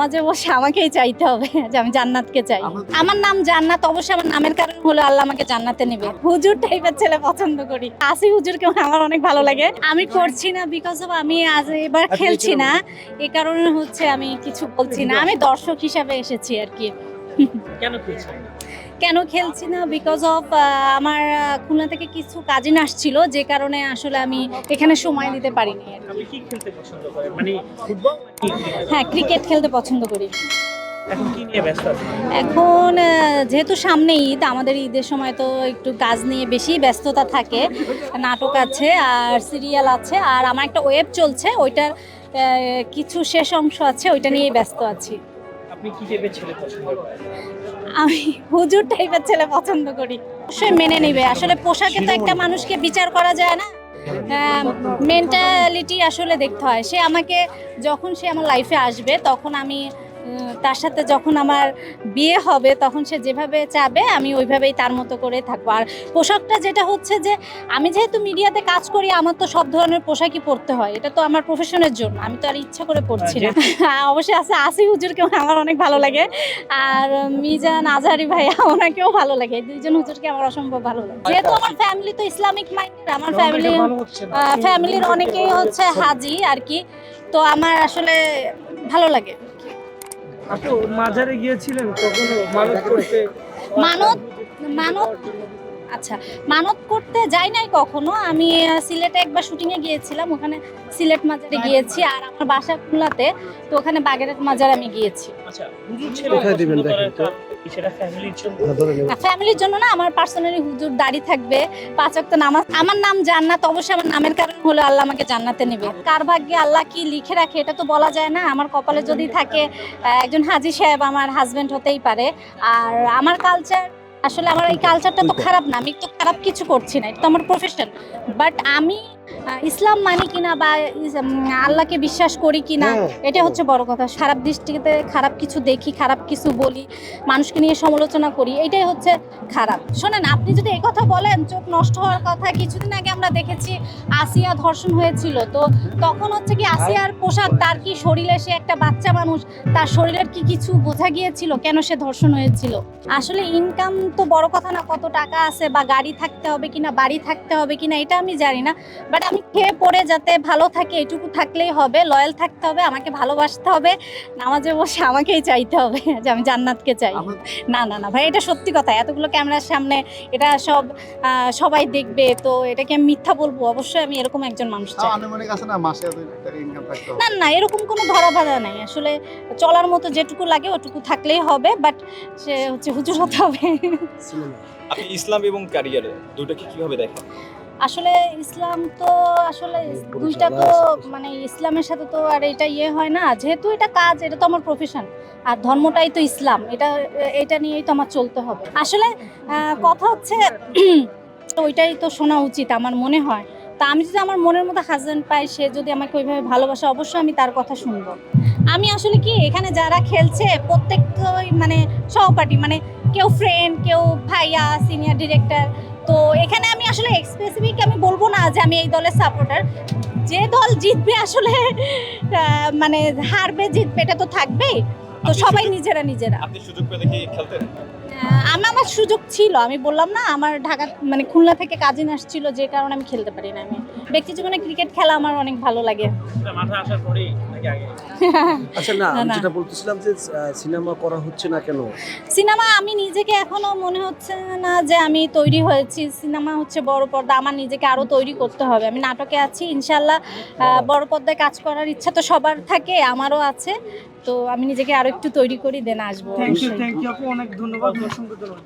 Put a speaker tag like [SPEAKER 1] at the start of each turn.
[SPEAKER 1] নামাজে বসে আমাকেই চাইতে হবে যে আমি জান্নাতকে চাই। আমার নাম জান্নাত অবশ্যই আমার নামের কারণ হলো আল্লাহ আমাকে জান্নাতে নেবে। হুজুর টাইপের ছেলে পছন্দ করি। আসি হুজুরকে আমার অনেক ভালো লাগে। আমি করছি না বিকজ অফ আমি আজ এবার খেলছি না। এ কারণে হচ্ছে আমি কিছু বলছি না। আমি দর্শক হিসাবে এসেছি আর কি।
[SPEAKER 2] কেন খেলছেন?
[SPEAKER 1] কেন খেলছি না? বিকজ অফ আমার খুলনা থেকে কিছু কাজিন আসছিল যে কারণে আসলে আমি এখানে সময় দিতে পারিনি
[SPEAKER 2] আপনি কি খেলতে পছন্দ করেন? মানে ফুটবল
[SPEAKER 1] হ্যাঁ ক্রিকেট খেলতে পছন্দ করি।
[SPEAKER 2] এখন নিয়ে
[SPEAKER 1] যেহেতু সামনে ঈদ আমাদের ঈদের সময় তো একটু কাজ নিয়ে বেশি ব্যস্ততা থাকে। নাটক আছে আর সিরিয়াল আছে আর আমার একটা ওয়েব চলছে ওইটার কিছু শেষ অংশ আছে ওইটা নিয়েই ব্যস্ত আছি।
[SPEAKER 2] আপনি কি টাইপের ছেলে পছন্দ করেন?
[SPEAKER 1] আমি হুজুর টাইপের ছেলে পছন্দ করি। অবশ্যই মেনে নিবে। আসলে পোশাকে তো একটা মানুষকে বিচার করা যায় না। মেন্টালিটি আসলে দেখতে হয়। সে আমাকে, যখন সে আমার লাইফে আসবে, তখন আমি তার সাথে যখন আমার বিয়ে হবে তখন সে যেভাবে চাবে আমি ওইভাবেই তার মতো করে থাকব। আর পোশাকটা যেটা হচ্ছে যে আমি যেহেতু মিডিয়াতে কাজ করি আমার তো সব ধরনের পোশাকই পরতে হয়। এটা তো আমার প্রফেশনের জন্য আমি তো আর ইচ্ছা করে পড়ছি না। হ্যাঁ, অবশ্যই আছে আসি হুজুরকে আমার অনেক ভালো লাগে। আর মিজান আজহারি ভাইয়া ওনাকেও ভালো লাগে। দুইজন হুজুরকে আমার অসম্ভব ভালো লাগে। যেহেতু আমার ফ্যামিলি তো ইসলামিক মাইন্ডেড আমার ফ্যামিলি ফ্যামিলির অনেকেই হচ্ছে হাজি আর কি। তো আমার আসলে ভালো লাগে।
[SPEAKER 3] আপু মাজারে গিয়েছিলেন কখনো? মানত করতে?
[SPEAKER 1] মানত মানত আচ্ছা মানত করতে যাই নাই কখনো। আমি সিলেটে একবার শুটিংয়ে গিয়েছিলাম ওখানে সিলেট মাজারে গিয়েছি আর আমার বাসা খুলনাতে তো ওখানে বাগেরহাট মাজার আমি গিয়েছি।
[SPEAKER 2] আচ্ছা কি সেটা ফ্যামিলির জন্য।
[SPEAKER 1] ফ্যামিলির জন্য না আমার পার্সোনালি হুজুর দাড়ি থাকবে পাঁচ ওয়াক্ত নামাজ। আমার নাম জান্নাত অবশ্যই আমার নামের কারণ হলো আল্লাহ আমাকে জান্নাতে নেবে। কার ভাগ্যে আল্লাহ কি লিখে রাখে এটা তো বলা যায় না। আমার কপালে যদি থাকে একজন হাজি সাহেব আমার হাজবেন্ড হতেই পারে। আর আমার কালচার আসলে আমার এই কালচারটা তো খারাপ না আমি তো খারাপ কিছু করছি না এটা তো আমার প্রফেশন বাট আমি ইসলাম মানি কিনা বা আল্লাহকে বিশ্বাস করি কিনা এটা হচ্ছে বড় কথা। খারাপ দৃষ্টিতে খারাপ কিছু দেখি খারাপ কিছু বলি মানুষকে নিয়ে সমালোচনা করি এটাই হচ্ছে খারাপ। শোনেন আপনি যদি এই কথা বলেন চোখ নষ্ট হওয়ার কথা কিছুদিন আগে আমরা দেখেছি আসিয়া ধর্ষণ হয়েছিল তো তখন হচ্ছে কি আসিয়ার পোশাক তার কি শরীরে সে একটা বাচ্চা মানুষ তার শরীরের কি কিছু বোঝা গিয়েছিল কেন সে ধর্ষণ হয়েছিল? আসলে ইনকাম তো বড় কথা না কত টাকা আছে বা গাড়ি থাকতে হবে কিনা বাড়ি থাকতে হবে কিনা এটা আমি জানি না বাট আমি খেয়ে পড়ে যাতে ভালো থাকে এটুকু থাকলেই হবে লয়াল থাকতে হবে আমাকে ভালোবাসতে হবে নামাজে বসে আমাকেই চাইতে হবে যে আমি জান্নাতকে চাই। না না না ভাই এটা সত্যি কথা এতগুলো ক্যামেরার সামনে এটা সব সবাই দেখবে তো এটাকে আমি মিথ্যা বলব অবশ্যই আমি এরকম একজন মানুষ চাই।
[SPEAKER 4] না
[SPEAKER 1] না এরকম কোনো ধরা বাধা নাই আসলে চলার মতো যেটুকু লাগে ওটুকু থাকলেই হবে বাট সে হচ্ছে হুজুর হতে হবে।
[SPEAKER 5] আপনি ইসলাম এবং ক্যারিয়ারে দুটোকে কীভাবে দেখেন?
[SPEAKER 1] আসলে ইসলাম তো আসলে দুইটা তো মানে ইসলামের সাথে তো আর এটা ইয়ে হয় না। যেহেতু এটা কাজ, এটা তো আমার প্রফেশন আর ধর্মটাই তো ইসলাম। এটা এটা নিয়েই তো আমার চলতে হবে। আসলে কথা হচ্ছে, ওইটাই তো শোনা উচিত আমার মনে হয়। তা আমি যদি আমার মনের মতো হাজব্যান্ড পাই, সে যদি আমাকে ওইভাবে ভালোবাসে, অবশ্যই আমি তার কথা শুনব। আমি আসলে কি, এখানে যারা খেলছে প্রত্যেকই মানে সহপাঠী মানে কেউ ফ্রেন্ড কেউ ভাইয়া সিনিয়র ডিরেক্টর তো এখানে আমি আসলে স্পেসিফিক আমি বলব না যে আমি এই দলের সাপোর্টার যে দল জিতবে আসলে মানে হারবে জিতবে এটা তো থাকবেই। তো সবাই নিজেরা নিজেরা।
[SPEAKER 5] আপনি সুযোগ পেলে কি খেলতেন?
[SPEAKER 1] আমি আমার সুযোগ ছিল আমি বললাম না আমার ঢাকা মানে খুলনা থেকে কাজিন আসছিল যে কারণে আমি খেলতে পারি না আমি। ব্যক্তি জীবনে ক্রিকেট খেলা আমার অনেক ভালো লাগে।
[SPEAKER 2] মাথা আসার পরেই
[SPEAKER 3] আচ্ছা না আমি যেটা বলতেছিলাম যে সিনেমা করা হচ্ছে না কেন?
[SPEAKER 1] সিনেমা আমি নিজেকে এখনও মনে হচ্ছে না যে আমি তৈরি হয়েছি। সিনেমা হচ্ছে বড় পর্দা আমার নিজেকে আরও তৈরি করতে হবে। আমি নাটকে আছি ইনশাল্লাহ বড় পর্দায় কাজ করার ইচ্ছা তো সবার থাকে আমারও আছে। তো আমি নিজেকে আরও একটু তৈরি করি দেন আসব
[SPEAKER 6] থ্যাংক ইউ থ্যাংক ইউ আপু অনেক ধন্যবাদ অসংখ্য ধন্যবাদ।